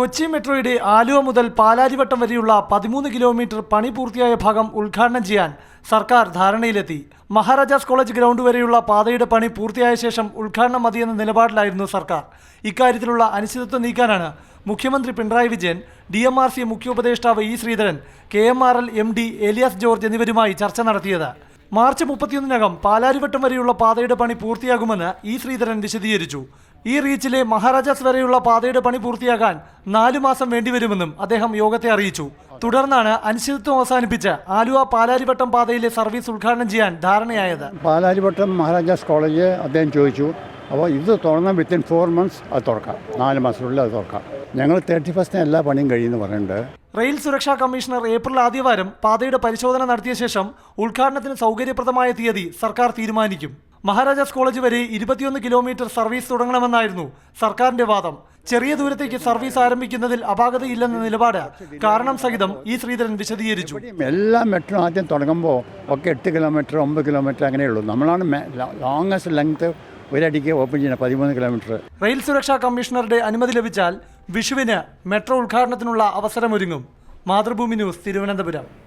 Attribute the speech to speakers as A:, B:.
A: കൊച്ചി മെട്രോയുടെ ആലുവ മുതൽ പാലാരിവട്ടം വരെയുള്ള പതിമൂന്ന് കിലോമീറ്റർ പണി പൂർത്തിയായ ഭാഗം ഉദ്ഘാടനം ചെയ്യാൻ സർക്കാർ ധാരണയിലെത്തി. മഹാരാജാസ് കോളേജ് ഗ്രൗണ്ട് വരെയുള്ള പാതയുടെ പണി പൂർത്തിയായ ശേഷം ഉദ്ഘാടനം മതിയെന്ന നിലപാടിലായിരുന്നു സർക്കാർ. ഇക്കാര്യത്തിലുള്ള അനിശ്ചിതത്വം നീക്കാനാണ് മുഖ്യമന്ത്രി Pinarayi Vijayan D M R C മുഖ്യോപദേഷ്ടാവ് E Sreedharan K M R L M D Elias George എന്നിവരുമായി ചർച്ച നടത്തിയത്. മാർച്ച് മുപ്പത്തിയൊന്നിനകം പാലാരിവട്ടം വരെയുള്ള പാതയുടെ പണി പൂർത്തിയാകുമെന്ന് ഇ ശ്രീധരൻ വിശദീകരിച്ചു. ഈ റീച്ചിലെ മഹാരാജാസ് വരെയുള്ള പാതയുടെ പണി പൂർത്തിയാകാൻ നാലു മാസം വേണ്ടിവരുമെന്നും അദ്ദേഹം യോഗത്തെ അറിയിച്ചു. തുടർന്നാണ് അനിശ്ചിതത്വം അവസാനിപ്പിച്ച് ആലുവ പാലാരിവട്ടം പാതയിലെ സർവീസ് ഉദ്ഘാടനം ചെയ്യാൻ ധാരണയായത്.
B: പാലാരിവട്ടം മഹാരാജാസ് കോളേജ് അദ്ദേഹം ചോദിച്ചു അപ്പോൾ ഇത് തുറന്നാൽ വിത്തിൻ ഫോർ മന്ത്സ് അത് തുറക്കാം. നാല് മാസത്തിനുള്ളിൽ അത് തുറക്കാം. ഞങ്ങൾ തേർട്ടി ഫസ്റ്റിന് എല്ലാ പണിയും കഴിയുമെന്ന് പറയുന്നുണ്ട്
A: റെയിൽ സുരക്ഷാ കമ്മീഷണർ ഏപ്രിൽ ആദ്യവാരം പാതയുടെ പരിശോധന നടത്തിയ ശേഷം ഉദ്ഘാടനത്തിന് സൗകര്യപ്രദമായ തീയതി സർക്കാർ തീരുമാനിക്കും. മഹാരാജാസ് കോളേജ് വരെ ഇരുപത്തിയൊന്ന് കിലോമീറ്റർ സർവീസ് തുടങ്ങണമെന്നായിരുന്നു സർക്കാരിന്റെ വാദം. ചെറിയ ദൂരത്തേക്ക് സർവീസ് ആരംഭിക്കുന്നതിൽ അപാകതയില്ലെന്ന നിലപാട് കാരണം സഹിതം ഈ ശ്രീധരൻ വിശദീകരിച്ചു.
B: എല്ലാ മെട്രോ ആദ്യം തുടങ്ങുമ്പോൾ ഒക്കെ എട്ട് കിലോമീറ്റർ ഒമ്പത് കിലോമീറ്റർ അങ്ങനെയുള്ളൂ നമ്മളാണ് ലോങ്ങസ്റ്റ് ലെങ്ത് ഒരടിക്ക് ഓപ്പൺ ചെയ്യണം പതിമൂന്ന് കിലോമീറ്റർ
A: റെയിൽ സുരക്ഷാ കമ്മീഷണറുടെ അനുമതി ലഭിച്ചാൽ വിഷുവിന് മെട്രോ ഉദ്ഘാടനത്തിനുള്ള അവസരമൊരുങ്ങും. മാതൃഭൂമി ന്യൂസ് തിരുവനന്തപുരം.